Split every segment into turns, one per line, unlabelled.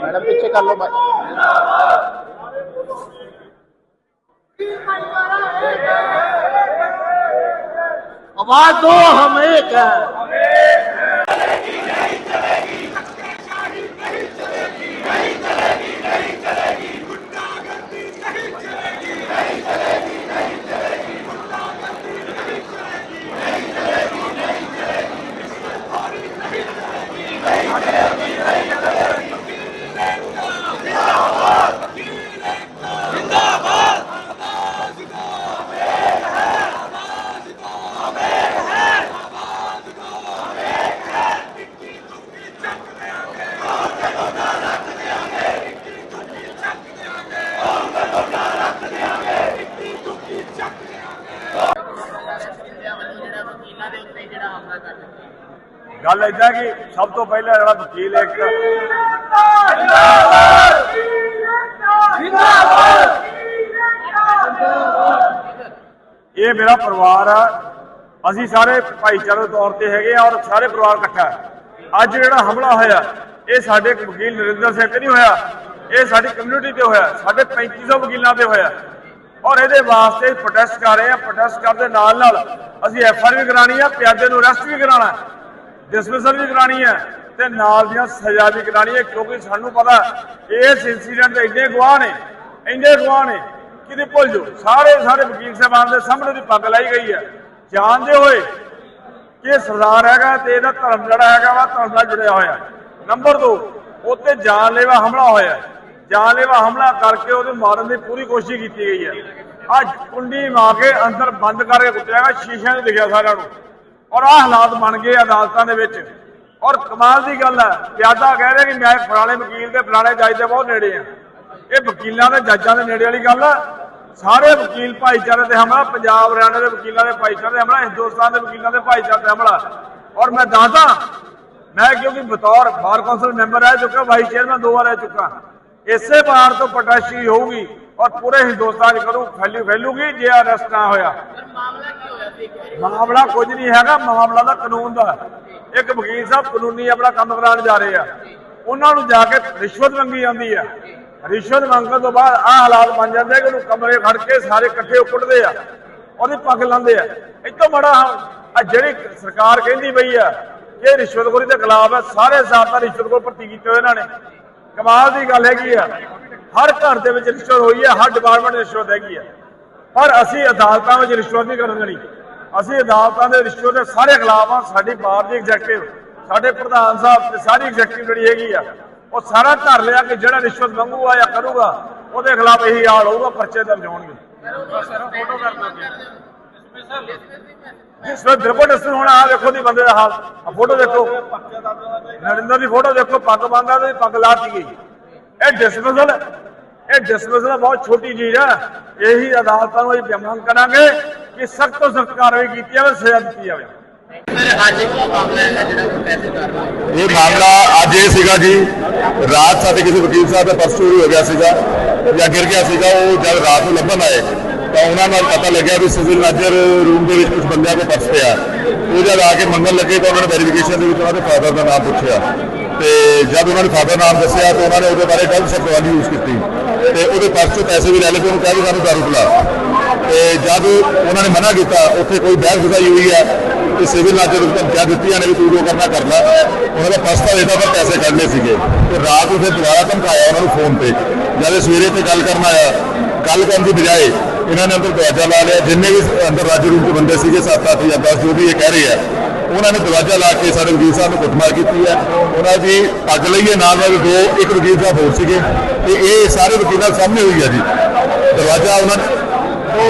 Madam पीछे कर लो आवाज़ दो हम एक है।
ਗੱਲ ਏਦਾਂ ਕਿ ਸਭ ਤੋਂ ਪਹਿਲਾਂ ਜਿਹੜਾ ਵਕੀਲ ਇੱਕ ਇਹ ਮੇਰਾ ਪਰਿਵਾਰ ਆ। ਅਸੀਂ ਸਾਰੇ ਭਾਈਚਾਰੇ ਤੌਰ ਤੇ ਹੈਗੇ ਆ ਔਰ ਸਾਰੇ ਪਰਿਵਾਰ ਇਕੱਠਾ ਅੱਜ ਜਿਹੜਾ ਹਮਲਾ ਹੋਇਆ, ਇਹ ਸਾਡੇ ਵਕੀਲ ਨਰਿੰਦਰ ਸਿੰਘ ਤੇ ਨਹੀਂ ਹੋਇਆ। ਇਹ ਸਾਡੀ ਕਮਿਊਨਿਟੀ ਤੇ ਹੋਇਆ। ਸਾਡੇ 3500 ਵਕੀਲਾਂ ਤੇ ਹੋਇਆ। ਔਰ ਇਹਦੇ ਵਾਸਤੇ ਪ੍ਰੋਟੈਸਟ ਕਰ ਰਹੇ ਆ ਪ੍ਰੋਟੈਸਟ ਕਰਨ ਦੇ ਨਾਲ ਨਾਲ ਅਸੀਂ ਐਫ ਆਰ ਵੀ ਕਰਾਣੀ ਆ, ਪਿਆਦੇ ਨੂੰ ਅਰੈਸਟ ਵੀ ਕਰਾਣਾ ਡਿਸਮਿਸਲ ਵੀ ਕਰਾਣੀ ਹੈ ਤੇ ਨਾਲ ਦੀਆਂ ਸਜ਼ਾ ਵੀ ਕਰਾਣੀ ਹੈ, ਕਿਉਂਕਿ ਸਾਨੂੰ ਪਤਾ ਇਸ ਇਨਸੀਡੈਂਟ ਦੇ ਇੰਨੇ ਗਵਾਹ ਨੇ, ਇੰਨੇ ਗਵਾਹ ਨੇ, ਕਿਤੇ ਭੁੱਲ ਜਾਓ। ਸਾਰੇ ਸਾਰੇ ਵਕੀਲ ਸਾਹਿਬਾਨ ਦੇ ਸਾਹਮਣੇ ਦੀ ਪੱਗ ਲਾਈ ਗਈ ਹੈ। ਜਾਣਦੇ ਹੋਏ ਕਿ ਸਰਦਾਰ ਹੈਗਾ ਤੇ ਇਹਦਾ ਧਰਮ ਜਿਹੜਾ ਹੈਗਾ ਵਾ, ਧਰਮ ਨਾਲ ਜੁੜਿਆ ਹੋਇਆ ਨੰਬਰ 2 ਉੱਤੇ ਜਾਨਲੇਵਾ ਹਮਲਾ ਹੋਇਆ ਜਾਨਲੇਵਾ ਹਮਲਾ ਕਰਕੇ ਉਹਦੇ ਮਾਰਨ ਦੀ ਪੂਰੀ ਕੋਸ਼ਿਸ਼ ਕੀਤੀ ਗਈ ਹੈ। ਅੱਜ ਕੁੰਡੀ ਮਾਰ ਕੇ ਅੰਦਰ ਬੰਦ ਕਰਕੇ ਕੁੱਟਿਆ ਗਿਆ ਸ਼ੀਸ਼ਿਆਂ 'ਚ ਦਿਖਿਆ ਸਾਰਿਆਂ ਨੂੰ। ਔਰ ਆਹ ਹਾਲਾਤ ਬਣ ਗਏ ਅਦਾਲਤਾਂ ਦੇ ਵਿੱਚ। ਔਰ ਕਮਾਲ ਦੀ ਗੱਲ ਹੈ ਪਿਆਦਾ ਕਹਿ ਰਿਹਾ ਕਿ ਮੈਂ ਫਲਾਣੇ ਵਕੀਲ ਤੇ ਫਲਾਣੇ ਜੱਜ ਦੇ ਬਹੁਤ ਨੇੜੇ ਆ ਇਹ ਵਕੀਲਾਂ ਦੇ, ਜੱਜਾਂ ਦੇ ਨੇੜੇ ਵਾਲੀ ਗੱਲ ਹੈ। ਸਾਰੇ ਵਕੀਲ ਭਾਈਚਾਰੇ ਤੇ ਹਮਲਾ, ਪੰਜਾਬ ਹਰਿਆਣਾ ਦੇ ਵਕੀਲਾਂ ਦੇ ਭਾਈਚਾਰੇ ਤੇ ਹਮਲਾ, ਹਿੰਦੁਸਤਾਨ ਦੇ ਵਕੀਲਾਂ ਦੇ ਭਾਈਚਾਰੇ ਤੇ ਹਮਲਾ। ਔਰ ਮੈਂ ਦੱਸਦਾ, ਮੈਂ ਕਿਉਂਕਿ ਬਤੌਰ ਬਾਰ ਕੌਂਸਲ ਮੈਂਬਰ ਰਹਿ ਚੁੱਕਾ, ਵਾਈਸ ਚੇਅਰਮੈਨ ਦੋ ਵਾਰ ਰਹਿ ਚੁੱਕਾ। ਇਸੇ ਵਾਰ ਤੋਂ ਪਟਾਸ਼ੀ ਹੋਊਗੀ। ਔਰ ਪੂਰੇ ਹਿੰਦੁਸਤਾਨ 'ਚ ਕਰੂ ਫੈਲੂ ਫੈਲੂਗੀ ਜੇ ਅਰੈਸਟ ਨਾ ਹੋਇਆ। ਮਾਮਲਾ ਕੁਝ ਨਹੀਂ ਹੈਗਾ, ਮਾਮਲਾ ਦਾ ਕਾਨੂੰਨ ਦਾ ਇੱਕ ਵਕੀਲ ਸਾਹਿਬ ਕਾਨੂੰਨੀ ਆਪਣਾ ਕੰਮ ਕਰਾਉਣ ਜਾ ਰਹੇ ਆ। ਉਹਨਾਂ ਨੂੰ ਜਾ ਕੇ ਰਿਸ਼ਵਤ ਮੰਗੀ ਜਾਂਦੀ ਆ। ਰਿਸ਼ਵਤ ਮੰਗਣ ਤੋਂ ਬਾਅਦ ਆਹ ਹਾਲਾਤ ਬਣ ਜਾਂਦੇ ਆ ਕਿ ਉਹਨੂੰ ਕਮਰੇ ਖੜ ਕੇ ਸਾਰੇ ਇਕੱਠੇ ਉੱਪੜਦੇ ਆ। ਉਹਦੀ ਪੱਗ ਲਾਉਂਦੇ ਆ। ਇਤੋਂ ਬੜਾ ਆ ਜਿਹੜੀ ਸਰਕਾਰ ਕਹਿੰਦੀ ਪਈ ਆ ਕਿ ਇਹ ਰਿਸ਼ਵਤਖੋਰੀ ਦੇ ਖਿਲਾਫ ਹੈ ਸਾਰੇ ਜ਼ਾਬਤਾ ਰਿਸ਼ਵਤਖੋਰ ਭਰਤੀ ਕੀਤੇ ਹੋਏ ਇਹਨਾਂ ਨੇ। ਕਮਾਲ ਦੀ ਗੱਲ ਹੈਗੀ ਆ। ਹਰ ਘਰ ਦੇ ਵਿੱਚ ਰਿਸ਼ਵਤ ਹੋਈ ਹੈ, ਹਰ ਡਿਪਾਰਟਮੈਂਟ ਰਿਸ਼ਵਤ ਹੈਗੀ ਹੈ। ਪਰ ਅਸੀਂ ਅਦਾਲਤਾਂ ਵਿੱਚ ਰਿਸ਼ਵਤ ਨਹੀਂ ਕਰਨ ਦੇਣੀ। ਅਸੀਂ ਅਦਾਲਤਾਂ ਦੇ ਰਿਸ਼ਵਤ ਦੇ ਸਾਰੇ ਖਿਲਾਫ ਆ ਸਾਡੀ ਬਾਰ ਦੀ ਐਗਜ਼ੈਕਟਿਵ ਸਾਡੇ ਪ੍ਰਧਾਨ ਸਾਹਿਬ ਤੇ ਸਾਰੀ ਐਗਜ਼ੈਕਟਿਵ ਜਿਹੜੀ ਹੈਗੀ ਆ, ਉਹ ਸਾਰਾ ਧਰ ਲਿਆ ਕਿ ਜਿਹੜਾ ਰਿਸ਼ਵਤ ਮੰਗੂਗਾ ਜਾਂ ਕਰੂਗਾ, ਉਹਦੇ ਖਿਲਾਫ ਇਹੀ ਹਾਲ ਹੋਊਗਾ, ਪਰਚੇ ਦਰਜ ਹੋਣਗੇ। ਜਿਸ ਵੇਲੇ ਬਿਲਕੁਲ ਡਿਸਟੈਂਸ ਹੋਣਾ ਆ ਦੇਖੋ ਦੀ ਬੰਦੇ ਦਾ ਹਾਲ। ਆ ਫੋਟੋ ਦੇਖੋ। ਨਰਿੰਦਰ ਦੀ ਫੋਟੋ ਦੇਖੋ, ਪੱਗ ਬੰਦਾ ਤੇ ਪੱਗ ਲਾਤੀ ਗਈ। ਇਹ ਡਿਸਮਿਸਲ ਇਹ ਡਿਸਮਿਸਲ ਬਹੁਤ ਛੋਟੀ ਚੀਜ਼ ਆ। ਇਹੀ ਅਦਾਲਤਾਂ ਨੂੰ ਇਹ ਮੰਗ ਕਰਾਂਗੇ ਕਿ ਸਖਤ ਤੋਂ ਸਖਤ ਕਾਰਵਾਈ ਕੀਤੀ ਜਾਵੇ ਸਜ਼ਾ ਦਿੱਤੀ ਜਾਵੇ।
ਇਹ ਮਾਮਲਾ ਅੱਜ ਇਹ ਸੀਗਾ ਜੀ ਰਾਤ ਸਾਡੇ ਕਿਸੇ ਵਕੀਲ ਸਾਹਿਬ ਦਾ ਪਰਸ ਚੋਰੀ ਹੋ ਗਿਆ ਸੀਗਾ ਜਾਂ ਗਿਰ ਗਿਆ ਸੀਗਾ ਉਹ ਜਦ ਰਾਤ ਨੂੰ ਲੱਭਣ ਆਏ ਤਾਂ ਉਹਨਾਂ ਨਾਲ ਪਤਾ ਲੱਗਿਆ ਵੀ ਸਿਵਲ ਨਾਜਰ ਰੂਮ ਦੇ ਵਿੱਚ ਕੁਝ ਬੰਦਿਆਂ ਕੋਲ ਪਰਸ ਪਿਆ ਉਹ ਜਦ ਆ ਕੇ ਮੰਗਣ ਲੱਗੇ ਤਾਂ ਉਹਨਾਂ ਨੇ ਵੈਰੀਫਿਕੇਸ਼ਨ ਦੇ ਵਿੱਚ ਉਹਨਾਂ ਦੇ ਫਾਦਰ ਦਾ ਨਾਮ ਪੁੱਛਿਆ। ਤੇ ਜਦ ਉਹਨਾਂ ਨੇ ਫਾਦਰ ਨਾਮ ਦੱਸਿਆ ਤਾਂ ਉਹਨਾਂ ਨੇ ਉਹਦੇ ਬਾਰੇ ਗਲਤ ਸ਼ਬਦਾਵਲੀ ਯੂਜ਼ ਕੀਤੀ। ਤੇ ਉਹਦੇ ਪਰਸ ਚੋਂ ਪੈਸੇ ਵੀ ਲੈ ਲਏ ਤੇ ਉਹਨੂੰ ਕਿਹਾ ਵੀ ਸਾਨੂੰ ਦਾਰੂ ਪਿਲਾ। ਤੇ ਜਦ ਉਹਨਾਂ ਨੇ ਮਨਾ ਕੀਤਾ, ਉੱਥੇ ਕੋਈ ਬਹਿਸ ਬੁਝਾਈ ਹੋਈ ਹੈ ਤੇ ਸਿਵਲ ਨਾਜਰ ਨੂੰ ਧਮਕੀਆਂ ਦਿੱਤੀਆਂ ਨੇ ਵੀ ਤੂੰ ਜੋ ਕਰਨਾ ਕਰ ਲੈ। ਉਹਨਾਂ ਦਾ ਪਰਸ ਤਾਂ ਦੇਤਾ ਪਰ ਪੈਸੇ ਕੱਢਨੇ ਸੀਗੇ। ਤੇ ਰਾਤ ਨੂੰ ਫਿਰ ਦੁਬਾਰਾ ਧਮਕਾਇਆ ਉਹਨਾਂ ਨੂੰ ਫੋਨ ਤੇ। ਜਦ ਸਵੇਰੇ ਤੇ ਗੱਲ ਕਰਨ ਆਇਆ, ਗੱਲ ਕਰਨ ਦੀ ਬਜਾਏ ਇਹਨਾਂ ਨੇ ਅੰਦਰ ਦਰਵਾਜ਼ਾ ਲਾ ਲਿਆ। ਜਿੰਨੇ ਵੀ ਅੰਦਰ ਰਾਜ ਰੂਮ ਦੇ ਬੰਦੇ ਸੀਗੇ 7 8 ਜਾਂ 10 ਜੋ ਵੀ ਇਹ ਕਹਿ ਰਹੇ ਆ ਉਹਨਾਂ ਨੇ ਦਰਵਾਜ਼ਾ ਲਾ ਕੇ ਸਾਡੇ ਵਕੀਲ ਸਾਹਿਬ ਨੂੰ ਕੁੱਟਮਾਰ ਕੀਤੀ ਹੈ। ਉਹਨਾਂ ਦੀ ਪੱਗ ਲਈਏ, ਨਾਲ ਨਾਲ ਦੋ, ਇੱਕ ਵਕੀਲ ਸਾਹਿਬ ਹੋਰ ਸੀਗੇ। ਤੇ ਇਹ ਸਾਰੇ ਵਕੀਲਾਂ ਸਾਹਮਣੇ ਹੋਈ ਹੈ ਜੀ। ਦਰਵਾਜ਼ਾ ਉਹਨਾਂ ਨੇ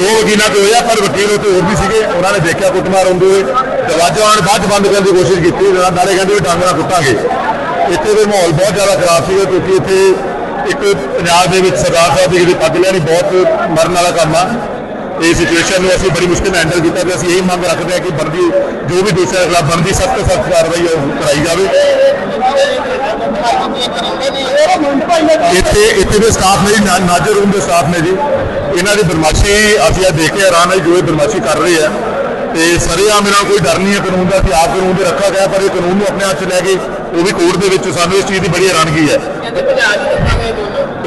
ਦੋ ਵਕੀਲਾਂ ਤੇ ਹੋਇਆ, ਪਰ ਵਕੀਲ ਉੱਤੇ ਹੋਰ ਵੀ ਸੀਗੇ। ਉਹਨਾਂ ਨੇ ਦੇਖਿਆ ਕੁੱਟਮਾਰ ਹੁੰਦੇ ਹੋਏ ਦਰਵਾਜ਼ਾ ਉਹਨਾਂ ਨੇ ਬਾਅਦ 'ਚ ਬੰਦ ਕਰਨ ਦੀ ਕੋਸ਼ਿਸ਼ ਕੀਤੀ। ਨਾਲੇ ਕਹਿੰਦੇ ਵੀ ਡਾਂਗ ਨਾਲ ਕੁੱਟਾਂਗੇ। ਇੱਥੇ ਦੇ ਮਾਹੌਲ ਬਹੁਤ ਜ਼ਿਆਦਾ ਖਰਾਬ ਸੀਗਾ, ਕਿਉਂਕਿ ਇੱਥੇ ਇੱਕ ਪੰਜਾਬ ਦੇ ਵਿੱਚ ਸਰਦਾਰ ਸਾਹਿਬ ਦੀ ਜਿਹੜੀ ਪੱਗ ਲੈਣੀ ਬਹੁਤ ਮਰਨ ਵਾਲਾ ਕੰਮ ਆ। ਇਹ ਸਿਚੁਏਸ਼ਨ ਨੂੰ ਅਸੀਂ ਬੜੀ ਮੁਸ਼ਕਿਲ ਹੈਂਡਲ ਕੀਤਾ ਤੇ ਅਸੀਂ ਇਹ ਮੰਗ ਰੱਖਦੇ ਹਾਂ ਕਿ ਬਣਦੀ, ਜੋ ਵੀ ਦੋਸ਼ੀਆਂ ਖਿਲਾਫ ਬਣਦੀ, ਸਖਤ ਸਖਤ ਕਾਰਵਾਈ ਹੈ ਉਹ ਕਰਾਈ ਜਾਵੇ। ਇੱਥੇ ਇੱਥੇ ਦੇ ਸਟਾਫ ਨੇ ਜੀ, ਨਾ- ਨਾਜ਼ਰ ਰੂਮ ਦੇ ਸਟਾਫ ਨੇ ਜੀ, ਇਹਨਾਂ ਦੀ ਬਦਮਾਸ਼ੀ ਅਸੀਂ ਆ ਦੇਖ ਕੇ ਹੈਰਾਨ ਹੈ ਜੋ ਇਹ ਬਦਮਾਸ਼ੀ ਕਰ ਰਹੇ ਆ। ਤੇ ਸਰੇਆਮ ਇਹਨਾਂ ਨੂੰ ਕੋਈ ਡਰ ਨਹੀਂ ਹੈ ਕਾਨੂੰਨ ਦਾ, ਅਸੀਂ ਆਪ ਕਾਨੂੰਨ ਦੇ ਰੱਖਾ ਗਿਆ, ਪਰ ਇਹ ਕਾਨੂੰਨ ਨੂੰ ਆਪਣੇ ਹੱਥ 'ਚ ਲੈ ਕੇ ਉਹ ਵੀ ਕੋਰਟ ਦੇ ਵਿੱਚ ਸਾਨੂੰ ਇਸ ਚੀਜ਼ ਦੀ ਬੜੀ ਹੈਰਾਨਗੀ ਹੈ।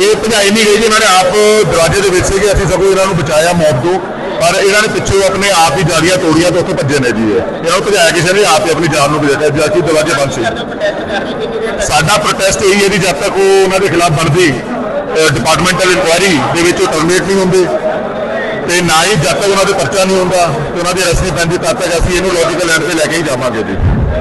ਇਹ ਭਜਾਈ ਨਹੀਂ ਗਈ ਜੀ, ਇਹਨਾਂ ਨੇ ਆਪ ਦਰਵਾਜ਼ੇ ਦੇ ਵਿੱਚ ਸੀਗੇ, ਅਸੀਂ ਸਗੋਂ ਇਹਨਾਂ ਨੂੰ ਬਚਾਇਆ ਮੌਤ ਤੋਂ। ਪਰ ਇਹਨਾਂ ਨੇ ਪਿੱਛੋਂ ਆਪਣੇ ਆਪ ਹੀ ਜਾਲੀਆਂ ਤੋੜੀਆਂ ਤੇ ਉੱਥੇ ਭੱਜੇ ਨੇ ਜੀ ਇਹ। ਇਹਨਾਂ ਨੂੰ ਭਜਾਇਆ ਕਿਸੇ ਨੇ, ਆਪ ਹੀ ਆਪਣੀ ਜਾਨ ਨੂੰ ਬਚਾਇਆ ਜਦ ਕਿ ਦਰਵਾਜ਼ੇ ਬੰਦ ਸੀ। ਸਾਡਾ ਪ੍ਰੋਟੈਸਟ ਇਹੀ ਹੈ ਜੀ, ਜਦ ਤੱਕ ਉਹ ਉਹਨਾਂ ਦੇ ਖਿਲਾਫ ਬਣਦੀ ਡਿਪਾਰਟਮੈਂਟਲ ਇਨਕੁਆਇਰੀ ਦੇ ਵਿੱਚ ਉਹ ਟਰਮੀਨੇਟ ਨਹੀਂ ਹੁੰਦੇ। ਤੇ ਨਾ ਹੀ ਜਦ ਤੱਕ ਉਹਨਾਂ ਦੇ ਪਰਚਾ ਨਹੀਂ ਹੁੰਦਾ, ਤੇ ਉਹਨਾਂ ਦੀ ਅਰੈਸਟ ਨਹੀਂ ਪੈਂਦੀ, ਤਦ ਤੱਕ ਅਸੀਂ ਇਹਨੂੰ ਲੌਜੀਕਲ ਐਂਡ ਤੇ ਲੈ ਕੇ ਹੀ ਜਾਵਾਂਗੇ ਜੀ।